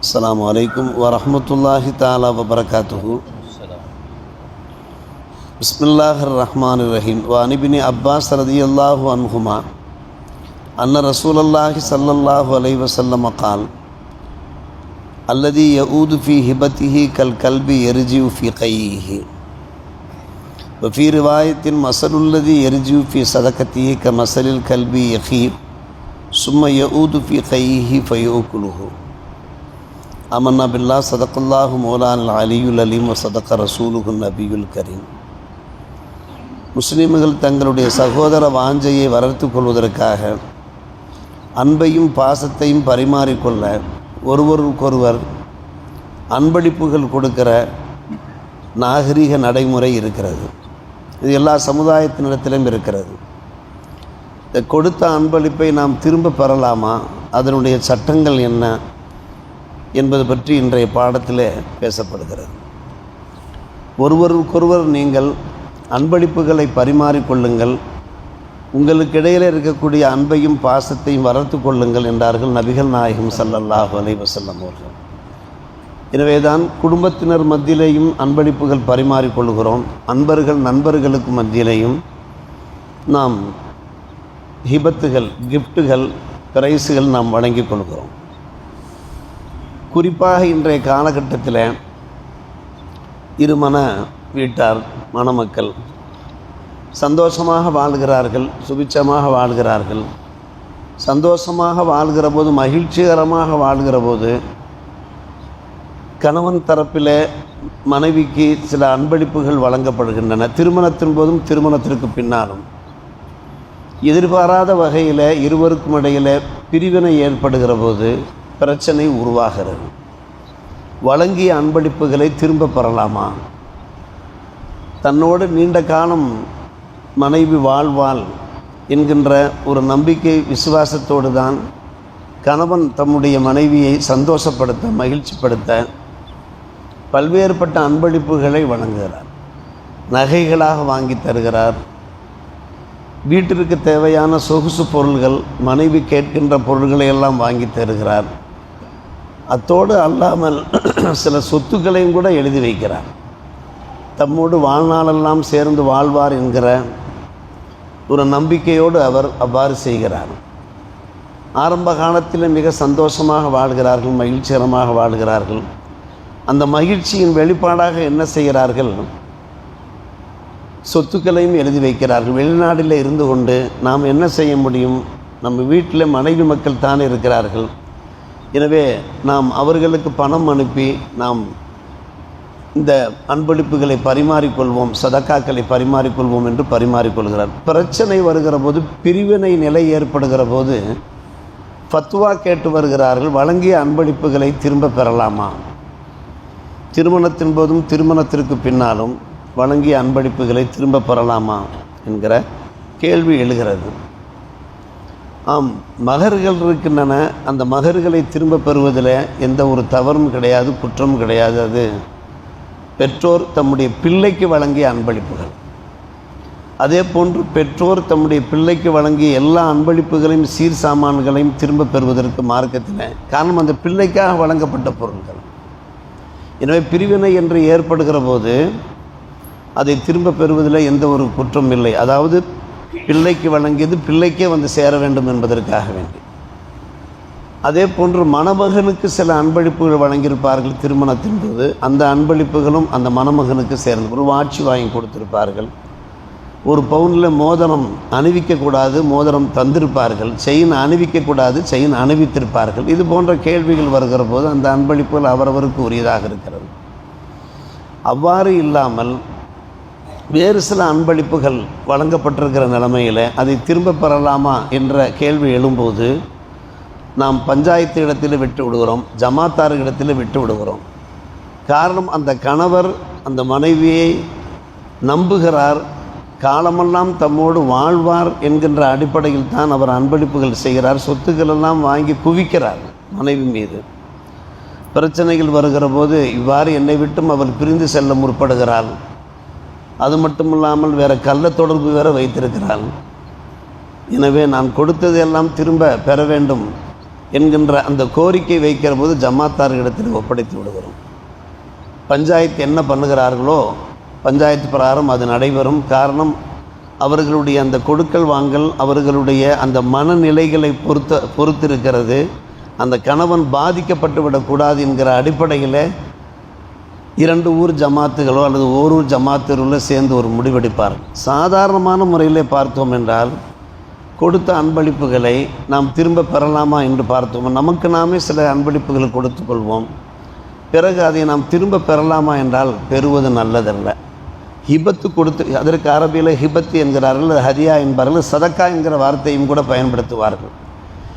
السلام عليكم ورحمة الله تعالى وبركاته. بسم الله الرحمن الرحيم. وعن ابن عباس رضي الله عنهما أن رسول الله صلى الله عليه وسلم قال الذي يؤود في هبته كالكلب يرجع في قيئه وفي رواية مثل الذي يرجع في صدقته كمثل الكلب يخيب ثم يؤود في قيئه فيأكله. அமன்னா பில்லா சதக்குல்லாஹு மௌலான் அலியுல் அலீம் சதக்க ரசூலுகு நபியுல் கரீம். முஸ்லீம்கள் தங்களுடைய சகோதர வாஞ்சையை வளர்த்து கொள்வதற்காக அன்பையும் பாசத்தையும் பரிமாறிக்கொள்ள ஒருவருக்கொருவர் அன்பளிப்புகள் கொடுக்கிற நாகரிக நடைமுறை இருக்கிறது. இது எல்லா சமுதாயத்தினிடத்திலும் இருக்கிறது. இந்த கொடுத்த அன்பளிப்பை நாம் திரும்ப பெறலாமா? அதனுடைய சட்டங்கள் என்ன? என்பது பற்றி இன்றைய பாடத்தில் பேசப்படுகிறது. ஒருவருக்கொருவர் நீங்கள் அன்பளிப்புகளை பரிமாறிக்கொள்ளுங்கள் உங்களுக்கு இடையிலே இருக்கக்கூடிய அன்பையும் பாசத்தையும் வளர்த்து கொள்ளுங்கள் என்றார்கள் நபிகள் நாயகம் சல்லல்லாஹு அலைவசல்லம் வஸல்லம் அவர்கள். எனவேதான் குடும்பத்தினர் மத்தியிலேயும் அன்பளிப்புகள் பரிமாறிக்கொள்கிறோம் அன்பர்கள் நண்பர்களுக்கு மத்தியிலேயும் நாம் ஹிபத்துகள் கிஃப்ட்டுகள் பிரைஸுகள் நாம் வழங்கிக் கொள்கிறோம். குறிப்பாக இன்றைய காலகட்டத்தில் இருமன வீட்டார் மணமக்கள் சந்தோஷமாக வாழ்கிறார்கள் சுபிச்சமாக வாழ்கிறார்கள். சந்தோஷமாக வாழ்கிற போது மகிழ்ச்சிகரமாக வாழ்கிற போது கணவன் தரப்பில் மனைவிக்கு சில அன்பளிப்புகள் வழங்கப்படுகின்றன. திருமணத்தின் போதும் திருமணத்திற்கு பின்னாலும். எதிர்பாராத வகையில் இருவருக்கும் இடையில் பிரிவினை ஏற்படுகிற போது பிரச்சனை உருவாகிறது. வழங்கிய அன்பளிப்புகளை திரும்ப பெறலாமா? தன்னோடு நீண்ட காலம் மனைவி வாழ்வாள் என்கின்ற ஒரு நம்பிக்கை விசுவாசத்தோடு தான் கணவன் தம்முடைய மனைவியை சந்தோஷப்படுத்த மகிழ்ச்சிப்படுத்த பல்வேறுபட்ட அன்பளிப்புகளை வழங்குகிறார். நகைகளாக வாங்கி தருகிறார். வீட்டிற்கு தேவையான சொகுசு பொருள்கள் மனைவி கேட்கின்ற பொருள்களை எல்லாம் வாங்கி தருகிறார். அத்தோடு அல்லாமல் சில சொத்துக்களையும் கூட எழுதி வைக்கிறார். தம்மோடு வாழ்நாளெல்லாம் சேர்ந்து வாழ்வார் என்கிற ஒரு நம்பிக்கையோடு அவர் அவ்வாறு செய்கிறார். ஆரம்ப காலத்தில் மிக சந்தோஷமாக வாழ்கிறார்கள் மகிழ்ச்சிகரமாக வாழ்கிறார்கள். அந்த மகிழ்ச்சியின் வெளிப்பாடாக என்ன செய்கிறார்கள்? சொத்துக்களையும் எழுதி வைக்கிறார்கள். வெளிநாட்டில் இருந்து கொண்டு நாம் என்ன செய்ய முடியும்? நம்ம வீட்டில் மனைவி மக்கள் தான் இருக்கிறார்கள். எனவே நாம் அவர்களுக்கு பணம் அனுப்பி நாம் இந்த அன்பளிப்புகளை பரிமாறிக்கொள்வோம் சதக்காக்களை பரிமாறிக்கொள்வோம் என்று பரிமாறிக்கொள்கிறார். பிரச்சனை வருகிற போது பிரிவினை நிலை ஏற்படுகிற போது ஃபத்வா கேட்டு வருகிறார்கள் வழங்கிய அன்பளிப்புகளை திரும்ப பெறலாமா? திருமணத்தின் போதும் திருமணத்திற்கு பின்னாலும் வழங்கிய அன்பளிப்புகளை திரும்ப பெறலாமா? என்கிற கேள்வி எழுகிறது. ஆம் மகர்கள் இருக்கின்றன. அந்த மகர்களை திரும்ப பெறுவதில் எந்த ஒரு தவறும் கிடையாது குற்றமும் கிடையாது. அது பெற்றோர் தம்முடைய பிள்ளைக்கு வழங்கிய அன்பளிப்புகள். அதே போன்று பெற்றோர் தம்முடைய பிள்ளைக்கு வழங்கிய எல்லா அன்பளிப்புகளையும் சீர் சாமான்களையும் திரும்ப பெறுவதற்கு மார்க்கத்தில் காரணம் அந்த பிள்ளைக்காக வழங்கப்பட்ட பொருட்கள் எனவே பிரிவினை என்று ஏற்படுகிற போது அதை திரும்ப பெறுவதில் எந்த ஒரு குற்றம் இல்லை. அதாவது பிள்ளைக்கு வழங்கியது பிள்ளைக்கே வந்து சேர வேண்டும் என்பதற்காக வேண்டி. அதே போன்று மணமகனுக்கு சில அன்பளிப்புகள் வழங்கியிருப்பார்கள் திருமணத்தின் போது. அந்த அன்பளிப்புகளும் அந்த மணமகனுக்கு சேர்ந்து ஒரு வாட்சி வாங்கி கொடுத்திருப்பார்கள். ஒரு பவுனில் மோதிரம் அணிவிக்கக்கூடாது மோதிரம் தந்திருப்பார்கள். Chain அணிவிக்கக்கூடாது chain அணிவித்திருப்பார்கள். இது போன்ற கேள்விகள் வருகிற போது அந்த அன்பளிப்புகள் அவரவருக்கு உரியதாக இருக்கிறது. அவ்வாறு இல்லாமல் வேறு சில அன்பளிப்புகள் வழங்கப்பட்டிருக்கிற நிலைமையில் அதை திரும்ப பெறலாமா என்ற கேள்வி எழும்போது நாம் பஞ்சாயத்து இடத்தில் விட்டு விடுகிறோம் ஜமாத்தார் இடத்தில் விட்டு விடுகிறோம். காரணம் அந்த கணவர் அந்த மனைவியை நம்புகிறார் காலமெல்லாம் தம்மோடு வாழ்வார் என்கின்ற அடிப்படையில் தான் அவர் அன்பளிப்புகள் செய்கிறார் சொத்துக்களெல்லாம் வாங்கி குவிக்கிறார் மனைவி மீது. பிரச்சனைகள் வருகிற போது இவ்வாறு என்னை விட்டும் அவர் பிரிந்து செல்ல முற்படுகிறார் அது மட்டும் இல்லாமல் வேறு கள்ள தொடர்பு வேற வைத்திருக்கிறாள். எனவே நான் கொடுத்தது எல்லாம் திரும்ப பெற வேண்டும் என்கின்ற அந்த கோரிக்கை வைக்கிற போது ஜமாத்தார்களிடத்தில் ஒப்படைத்து விடுகிறோம். பஞ்சாயத்து என்ன பண்ணுகிறார்களோ பஞ்சாயத்து பிரகாரம் அது நடைபெறும். காரணம் அவர்களுடைய அந்த கொடுக்கல் வாங்கல் அவர்களுடைய அந்த மனநிலைகளை பொறுத்த பொறுத்திருக்கிறது. அந்த கணவன் பாதிக்கப்பட்டு விடக்கூடாது என்கிற அடிப்படையில் இரண்டு ஊர் ஜமாத்துகளோ அல்லது ஓரூர் ஜமாத்தர்களோ சேர்ந்து ஒரு முடிவெடுப்பார். சாதாரணமான முறையில் பார்த்தோம் என்றால் கொடுத்த அன்பளிப்புகளை நாம் திரும்ப பெறலாமா என்று பார்த்தோம். நமக்கு நாமே சில அன்பளிப்புகளை கொடுத்து கொள்வோம். பிறகு அதை நாம் திரும்ப பெறலாமா என்றால் பெறுவது நல்லதல்ல. ஹிபத்து கொடுத்து அதற்கு அரபியில் ஹிபத்து என்கிறார்கள் ஹரியா என்பார்கள் சதக்கா என்கிற வார்த்தையும் கூட பயன்படுத்துவார்கள்.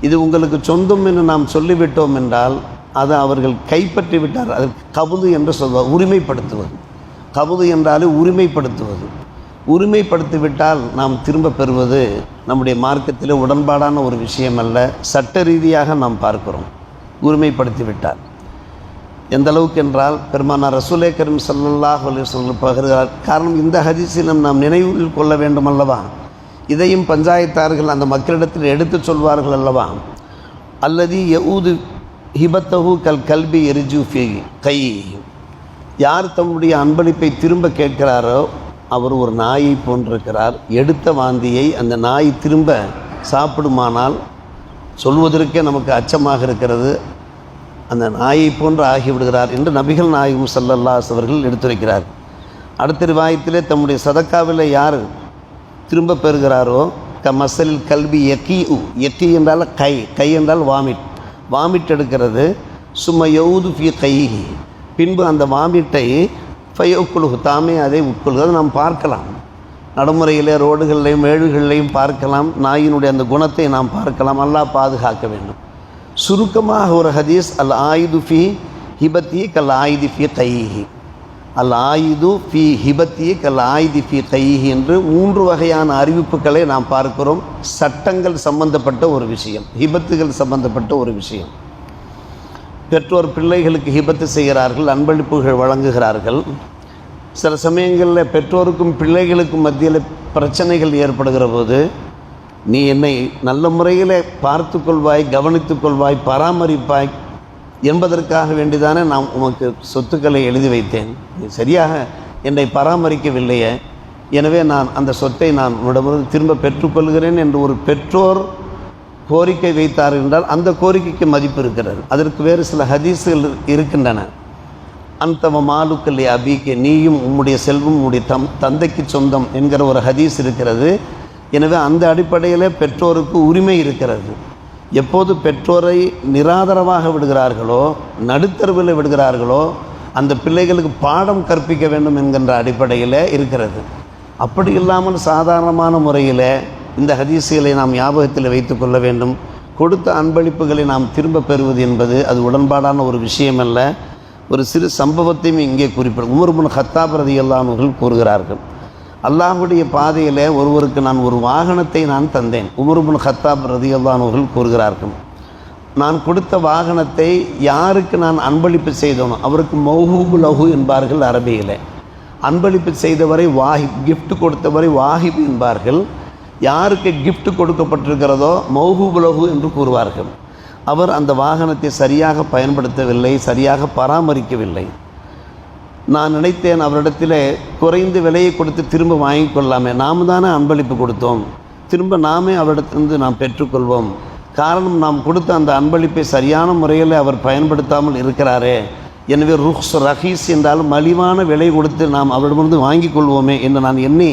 இது உங்களுக்கு சொந்தம் என்று நாம் சொல்லிவிட்டோம் என்றால் அதை அவர்கள் கைப்பற்றி விட்டார். அது கபுது என்று சொல்வார் உரிமைப்படுத்துவது. கபுது என்றாலே உரிமைப்படுத்துவது. உரிமைப்படுத்தி விட்டால் நாம் திரும்ப பெறுவது நம்முடைய மார்க்கத்தில் உடன்பாடான ஒரு விஷயம் அல்ல சட்ட ரீதியாக நாம் பார்க்கிறோம். உரிமைப்படுத்தி விட்டார். எந்த அளவுக்கு என்றால் பெருமானார் ரசூலே கரீம் ஸல்லல்லாஹு அலைஹி பகிர்கிறார். காரணம் இந்த ஹதீஸிலும் நாம் நினைவில் கொள்ள வேண்டும் அல்லவா? இதையும் பஞ்சாயத்தார்கள் அந்த மக்களிடத்தில் எடுத்துச் சொல்வார்கள் அல்லவா? அல்லது யஊது ஹிபத்தகு கல் கல்வி எரிஜு ஃபி கை யார் தம்முடைய அன்பளிப்பை திரும்ப கேட்கிறாரோ அவர் ஒரு நாயை போன்றிருக்கிறார். எடுத்த வாந்தியை அந்த நாய் திரும்ப சாப்பிடுமானால் சொல்வதற்கே நமக்கு அச்சமாக இருக்கிறது. அந்த நாயை போன்று ஆகிவிடுகிறார் என்று நபிகள் நாயகம் சல்லல்லாஸ் அவர்கள் எடுத்துரைக்கிறார். அடுத்த ரிவாயத்திலே தம்முடைய சதக்காவில் யார் திரும்ப பெறுகிறாரோ க மசலில் கல்வி எக்கி உ எக்கி என்றால் கை கை என்றால் வாமிட். வாமிட் எடுக்கிறது. சும்மா யவுது ஃபி கைகி பின்பு அந்த வாமிட்டை ஃபயோக்குழுகு தாமே அதை உட்கொள்கிறது. நாம் பார்க்கலாம். நடைமுறையிலே ரோடுகளிலையும் மேடுகளிலையும் பார்க்கலாம். நாயினுடைய அந்த குணத்தை நாம் பார்க்கலாம். அல்லாஹ் பாதுகாக்க வேண்டும். சுருக்கமாக ஒரு ஹதீஸ் அல் ஆயுது ஃபி ஹிபத்தி கல் ஆயுதி ஃபி கைஹி. அல் ஆயுது ஃபி ஹிபத்தி கல் ஆயுதி ஃபி கைஹி என்று மூன்று வகையான அறிவிப்புகளை நாம் பார்க்கிறோம். சட்டங்கள் சம்பந்தப்பட்ட ஒரு விஷயம் ஹிபத்துகள் சம்பந்தப்பட்ட ஒரு விஷயம். பெற்றோர் பிள்ளைகளுக்கு ஹிபத்து செய்கிறார்கள் அன்பளிப்புகள் வழங்குகிறார்கள். சில சமயங்களில் பெற்றோருக்கும் பிள்ளைகளுக்கும் மத்தியில் பிரச்சனைகள் ஏற்படுகிற போது நீ என்னை நல்ல முறையில் பார்த்து கொள்வாய் கவனித்துக் கொள்வாய் பராமரிப்பாய் என்பதற்காக வேண்டிதானே நான் உமக்கு சொத்துக்களை எழுதி வைத்தேன். நீ சரியாக என்னை பராமரிக்கவில்லையே. எனவே நான் அந்த சொத்தை நான் உன்னிடமிருந்து திரும்ப பெற்றுக்கொள்கிறேன் என்று ஒரு பெற்றோர் கோரிக்கை வைத்தார் என்றால் அந்த கோரிக்கைக்கு மதிப்பு இருக்கிறது. அதற்கு வேறு சில ஹதீஸுகள் இருக்கின்றன. அந்தவ மாலுக்கல்லை அபிக்கு நீயும் உம்முடைய செல்வம் உம்முடைய தம் தந்தைக்கு சொந்தம் என்கிற ஒரு ஹதீஸ் இருக்கிறது. எனவே அந்த அடிப்படையில் பெற்றோருக்கு உரிமை இருக்கிறது. எப்போது பெற்றோரை நிராதரவாக விடுகிறார்களோ நடுத்தருவில் விடுகிறார்களோ அந்த பிள்ளைகளுக்கு பாடம் கற்பிக்க வேண்டும் என்கின்ற அடிப்படையில் இருக்கிறது. அப்படி இல்லாமல் சாதாரணமான முறையில் இந்த ஹதீசுகளை நாம் ஞாபகத்தில் வைத்து கொள்ள வேண்டும். கொடுத்த அன்பளிப்புகளை நாம் திரும்ப பெறுவது என்பது அது உடன்பாடான ஒரு விஷயம் அல்ல ஒரு சிறு சம்பவத்தையும் இங்கே குறிப்பிடும் உமர்புன் ஹத்தாப் ரதியல்லானவர்கள் கூறுகிறார்கள். அல்லாஹுடைய பாதையில் ஒருவருக்கு நான் ஒரு வாகனத்தை நான் தந்தேன். உமருபுன் ஹத்தாப் ரதியல்லானவர்கள் கூறுகிறார்கள். நான் கொடுத்த வாகனத்தை யாருக்கு நான் அன்பளிப்பு செய்தோனோ அவருக்கு மௌஹூபு லஹு என்பார்கள் அரபியில். அன்பளிப்பு செய்தவரை வாஹிப் கிஃப்ட் கொடுத்தவரை வாஹிப் என்பார்கள். யாருக்கு கிஃப்ட் கொடுக்கப்பட்டிருக்கிறதோ மௌஹூபு லஹு என்று கூறுவார்கள். அவர் அந்த வாகனத்தை சரியாக பயன்படுத்தவில்லை சரியாக பராமரிக்கவில்லை. நான் நினைத்தேன் அவரிடத்தில் குறைந்த விலையை கொடுத்து திரும்ப வாங்கி கொள்ளாமே நாம் தானே அன்பளிப்பு கொடுத்தோம். திரும்ப நாமே அவரிடத்திலிருந்து நாம் பெற்றுக்கொள்வோம். காரணம் நாம் கொடுத்த அந்த அன்பளிப்பை சரியான முறையில் அவர் பயன்படுத்தாமல் இருக்கிறாரே. எனவே ருஹ்ஸ் ரஹீஸ் என்றாலும் மலிவான விலை கொடுத்து நாம் அவரிடமிருந்து வாங்கி கொள்வோமே என்று நான் எண்ணி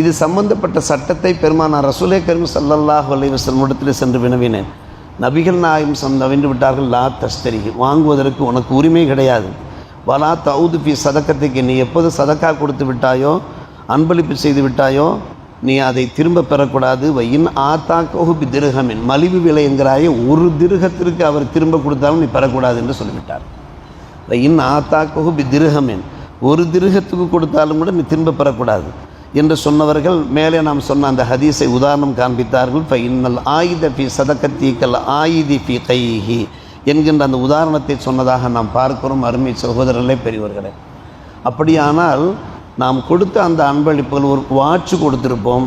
இது சம்பந்தப்பட்ட சட்டத்தை பெருமானார் ரசூலே கரும் சல்லல்லாஹ் அலைவசம் இடத்தில் சென்று வினவினேன். நபிகள் நாயம் சந்த விட்டார்கள் லா தஸ்தரி வாங்குவதற்கு உனக்கு உரிமை கிடையாது. வலா தவுது பி சதக்கத்துக்கு நீ எப்போது சதக்கா கொடுத்து விட்டாயோ அன்பளிப்பு செய்து விட்டாயோ நீ அதை திரும்ப பெறக்கூடாது. வையின் ஆத்தா கோஹு பி திருகமின் மலிவு விலை என்கிறாயே ஒரு திருகத்திற்கு அவர் திரும்ப கொடுத்தாலும் நீ பெறக்கூடாது என்று சொல்லிவிட்டார். வையின் ஆத்தா கோஹு பி திருகமின் ஒரு திருகத்துக்கு கொடுத்தாலும் கூட நீ திரும்ப பெறக்கூடாது என்று சொன்னவர்கள் மேலே நாம் சொன்ன அந்த ஹதீஸை உதாரணம் காண்பித்தார்கள். ஃபை இன்னல் ஆயுத ஃபி சதக்கத்தீக்கல் ஆயுதி ஃபி கைஹி. என்கின்ற அந்த உதாரணத்தை சொன்னதாக நாம் பார்க்கிறோம் அருமை சகோதரர்களே பெரியவர்களே அப்படியானால் நாம் கொடுத்த அந்த அன்பளிப்புகள் ஒரு வாட்ச் கொடுத்துருப்போம்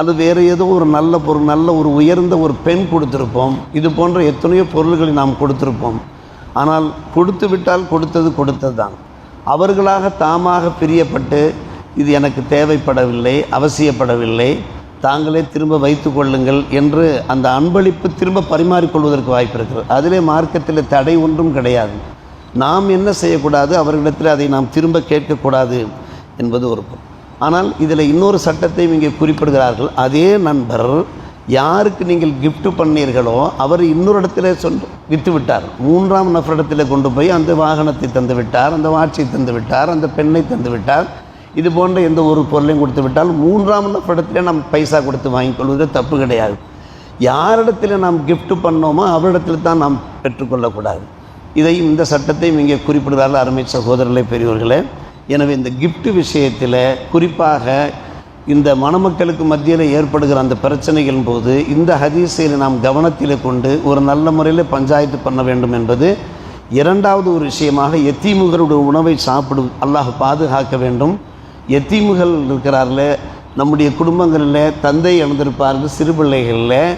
அது வேறு ஏதோ ஒரு நல்ல பொருள் நல்ல ஒரு உயர்ந்த ஒரு பெண் கொடுத்துருப்போம் இது போன்ற எத்தனையோ பொருள்களை நாம் கொடுத்துருப்போம். ஆனால் கொடுத்து விட்டால் கொடுத்தது கொடுத்தது தான் அவர்களாக தாமாக பிரியப்பட்டு இது எனக்கு தேவைப்படவில்லை அவசியப்படவில்லை. தாங்களே திரும்ப வைத்து கொள்ளுங்கள் என்று அந்த அன்பளிப்பு திரும்ப பரிமாறிக்கொள்வதற்கு வாய்ப்பு இருக்கிறது. அதிலே மார்க்கத்தில் தடை ஒன்றும் கிடையாது. நாம் என்ன செய்யக்கூடாது? அவர்களிடத்தில் அதை நாம் திரும்ப கேட்கக்கூடாது என்பது ஒரு ஆனால் இதில் இன்னொரு சட்டத்தையும் இங்கே குறிப்பிடுகிறார்கள். அதே நண்பர் யாருக்கு நீங்கள் கிஃப்ட் பண்ணீர்களோ அவர் இன்னொரு இடத்துல சொல் விற்று விட்டார். மூன்றாம் நபரிடத்தில் கொண்டு போய் அந்த வாகனத்தை தந்து விட்டார் அந்த வாட்சை தந்து விட்டார் அந்த பெண்ணை தந்து விட்டார் இது போன்ற எந்த ஒரு பொருளையும் கொடுத்து விட்டால் மூன்றாம் நபரிடத்திலே நாம் பைசா கொடுத்து வாங்கிக் கொள்வது தப்பு கிடையாது. யாரிடத்தில் நாம் கிஃப்ட்டு பண்ணோமோ அவரிடத்தில் தான் நாம் பெற்றுக்கொள்ளக்கூடாது. இதையும் இந்த சட்டத்தையும் இங்கே குறிப்பிடுகிறார்கள் அருமை சகோதரர்களே பெரியவர்களே எனவே இந்த கிஃப்ட் விஷயத்தில் குறிப்பாக இந்த மணமக்களுக்கு மத்தியில் ஏற்படுகிற அந்த பிரச்சனைகள் போது இந்த ஹதீஸை நாம் கவனத்தில் கொண்டு ஒரு நல்ல முறையில் பஞ்சாயத்து பண்ண வேண்டும் என்பது இரண்டாவது ஒரு விஷயமாக எத்தீமுகளுடைய உணவை சாப்பிடும் அல்லாஹ் பாதுகாக்க வேண்டும். எத்தீமுகள் இருக்கிறார்களே நம்முடைய குடும்பங்களில் தந்தை இழந்திருப்பார்கள் சிறு பிள்ளைகளில்.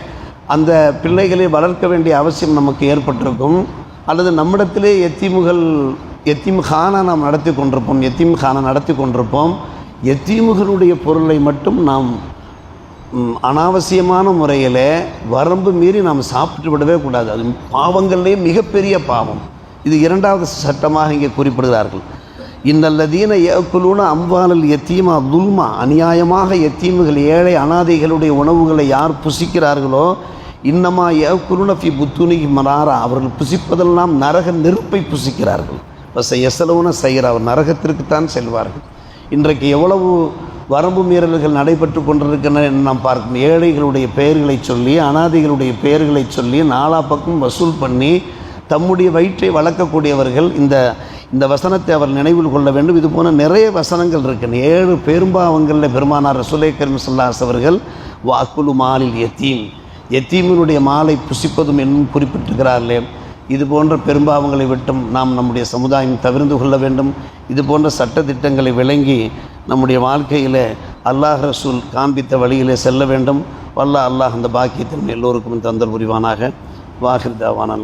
அந்த பிள்ளைகளை வளர்க்க வேண்டிய அவசியம் நமக்கு ஏற்பட்டிருக்கும். அல்லது நம்மிடத்திலே எத்தீமுகள் எத்தீம்கானா நாம் நடத்தி கொண்டிருப்போம் எத்தீம்கானா நடத்தி கொண்டிருப்போம். எத்தீமுகளுடைய பொருளை மட்டும் நாம் அனாவசியமான முறையில் வரம்பு மீறி நாம் சாப்பிட்டு விடவே கூடாது. அது பாவங்கள்லேயே மிகப்பெரிய பாவம். இது இரண்டாவது சட்டமாக இங்கே குறிப்பிடுகிறார்கள். இன்னல்லதீன ஏக்குலூன அம்பாலல் எத்தீமா துல்மா அநியாயமாக எத்தீமுகள் ஏழை அனாதைகளுடைய உணவுகளை யார் புசிக்கிறார்களோ இன்னமா ஏக்குலுன ஃபி புத்துனி மராரா அவர்கள் புசிப்பதெல்லாம் நரக நெருப்பை புசிக்கிறார்கள். பஸ் எசலவுன செய்கிற அவர் நரகத்திற்குத்தான் செல்வார்கள். இன்றைக்கு எவ்வளவு வரம்பு மீறல்கள் நடைபெற்று கொண்டிருக்கின்றன என்று நாம் பார்க்கணும் ஏழைகளுடைய பெயர்களை சொல்லி அனாதைகளுடைய பெயர்களை சொல்லி நாலா பக்கம் வசூல் பண்ணி தம்முடைய வயிற்றை வளர்க்கக்கூடியவர்கள் இந்த இந்த வசனத்தை அவர் நினைவில் கொள்ள வேண்டும். இது போன நிறைய வசனங்கள் இருக்கின்றன ஏழு பெரும்பாவங்களில் பெருமானார் ரசுலே கரீம் சல்லாஸ் அவர்கள் வாக்குலு மாலில் எத்தீம் எத்தீமினுடைய மாலை புசிப்பதும் என்னும் குறிப்பிட்டிருக்கிறார்களே. இது போன்ற பெரும்பாவங்களை விட்டும் நாம் நம்முடைய சமுதாயம் தவிர்ந்து கொள்ள வேண்டும். இது போன்ற சட்ட திட்டங்களை விளங்கி நம்முடைய வாழ்க்கையில் அல்லாஹ் ரசூல் காண்பித்த வழியிலே செல்ல வேண்டும். வல்ல அல்லாஹ் அந்த பாக்கியத்தின் எல்லோருக்கும் தந்தல் புரிவானாக. வாஹிர் தாவான்